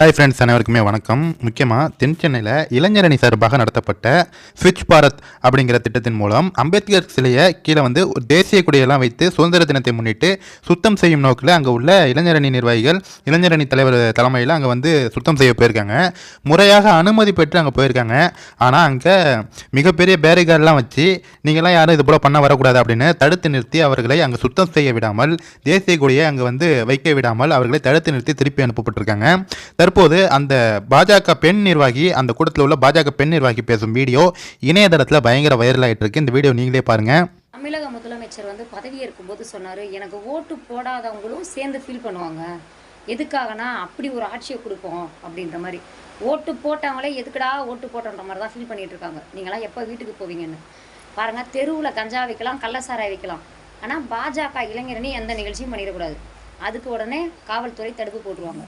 Hi friends அனைவருக்குமே வணக்கம். முக்கியமாக தென் சென்னையில் இளைஞரணி சார்பாக நடத்தப்பட்ட ஸ்விட்ச் பாரத் அப்படிங்கிற திட்டத்தின் மூலம் அம்பேத்கர் சிலையை கீழே வந்து ஒரு தேசிய கொடியெல்லாம் வைத்து சுதந்திர தினத்தை முன்னிட்டு சுத்தம் செய்யும் நோக்கில் அங்கே உள்ள இளைஞரணி நிர்வாகிகள் இளைஞரணி தலைவர் தலைமையில் அங்கே வந்து சுத்தம் செய்ய போயிருக்காங்க. முறையாக அனுமதி பெற்று அங்கே போயிருக்காங்க. ஆனால் அங்கே மிகப்பெரிய பேரிகார்டெலாம் வச்சு நீங்களாம் யாரும் இது போல் பண்ண வரக்கூடாது அப்படின்னு தடுத்து நிறுத்தி அவர்களை அங்கே சுத்தம் செய்ய விடாமல் தேசிய கொடியை அங்கே வந்து வைக்க விடாமல் அவர்களை தடுத்து நிறுத்தி திருப்பி அனுப்பப்பட்டிருக்காங்க. தற்போது அந்த பாஜக பெண் நிர்வாகி அந்த கூட்டத்தில் உள்ள பாஜக பெண் நிர்வாகி பேசும் வீடியோ இணையதளத்தில் பயங்கர வைரல் ஆகிட்டு இருக்கு. இந்த வீடியோ நீங்களே பாருங்க. தமிழக முதலமைச்சர் வந்து பதவியேற்கும் போது சொன்னார் எனக்கு ஓட்டு போடாதவங்களும் சேர்ந்து ஃபீல் பண்ணுவாங்க. எதுக்காகனா அப்படி ஒரு ஆட்சியை கொடுப்போம் அப்படின்ற மாதிரி. ஓட்டு போட்டவங்களே எதுக்குடா ஓட்டு போட்டோன்ற மாதிரி தான் ஃபீல் பண்ணிகிட்டு இருக்காங்க. நீங்களாம் எப்போ வீட்டுக்கு போவீங்கன்னு. பாருங்கள் தெருவில் கஞ்சா வைக்கலாம் கள்ளசாராய் வைக்கலாம். ஆனால் பாஜக இளைஞரணி எந்த நிகழ்ச்சியும் பண்ணிடக்கூடாது. அதுக்கு உடனே காவல்துறை தடுப்பு போட்டுருவாங்க.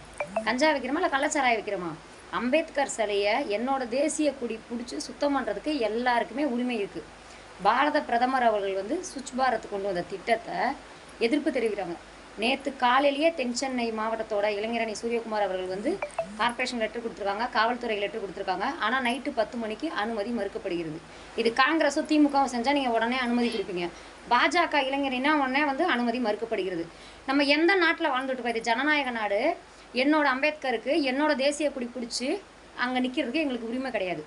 கஞ்சா வைக்கிறோமா இல்லை கள்ளச்சாராய் வைக்கிறோமா? அம்பேத்கர் சிலையை என்னோட தேசிய கொடி பிடிச்சி சுத்தம் பண்ணுறதுக்கு எல்லாருக்குமே உரிமை இருக்குது பாரத பிரதமர் அவர்கள் வந்து சுவிட்ச் பாரத் கொண்டு வந்த திட்டத்தை எதிர்ப்பு தெரிவிக்கிறாங்க. நேற்று காலையிலேயே தென் சென்னை மாவட்டத்தோட இளைஞரணி சூரியகுமார் அவர்கள் வந்து கார்ப்பரேஷன் லெட்டர் கொடுத்துருக்காங்க காவல்துறை லெட்டர் கொடுத்துருக்காங்க. ஆனால் நைட்டு பத்து மணிக்கு அனுமதி மறுக்கப்படுகிறது. இது காங்கிரஸும் திமுகவும் செஞ்சால் நீங்கள் உடனே அனுமதி கொடுப்பீங்க. பாஜக இளைஞரினா உடனே வந்து அனுமதி மறுக்கப்படுகிறது. நம்ம எந்த நாட்டில் வாழ்ந்துட்டு இருக்கோம்? இது ஜனநாயக நாடு. என்னோட அம்பேத்கருக்கு என்னோட தேசிய கொடி பிடிச்சி அங்கே நிற்கிறதுக்கு எங்களுக்கு உரிமை கிடையாது.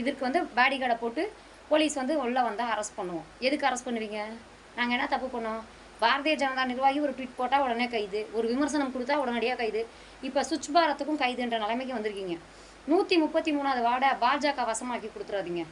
இதற்கு வந்து பாடி கார்டை போட்டு போலீஸ் வந்து உள்ளே வந்தால் அரெஸ்ட் பண்ணுவோம். எதுக்கு அரெஸ்ட் பண்ணுவீங்க? நாங்கள் என்ன தப்பு பண்ணோம்? பாரதிய ஜனதா நிர்வாகி ஒரு ட்வீட் போட்டால் உடனே கைது. ஒரு விமர்சனம் கொடுத்தா உடனடியாக கைது. இப்போ சுவிட்ச் பாரத்துக்கும் கைதுன்ற நிலைமைக்கு வந்திருக்கீங்க. நூற்றி முப்பத்தி மூணாவது வார்டை பாஜக வசமாக்கி கொடுத்துறாதீங்க.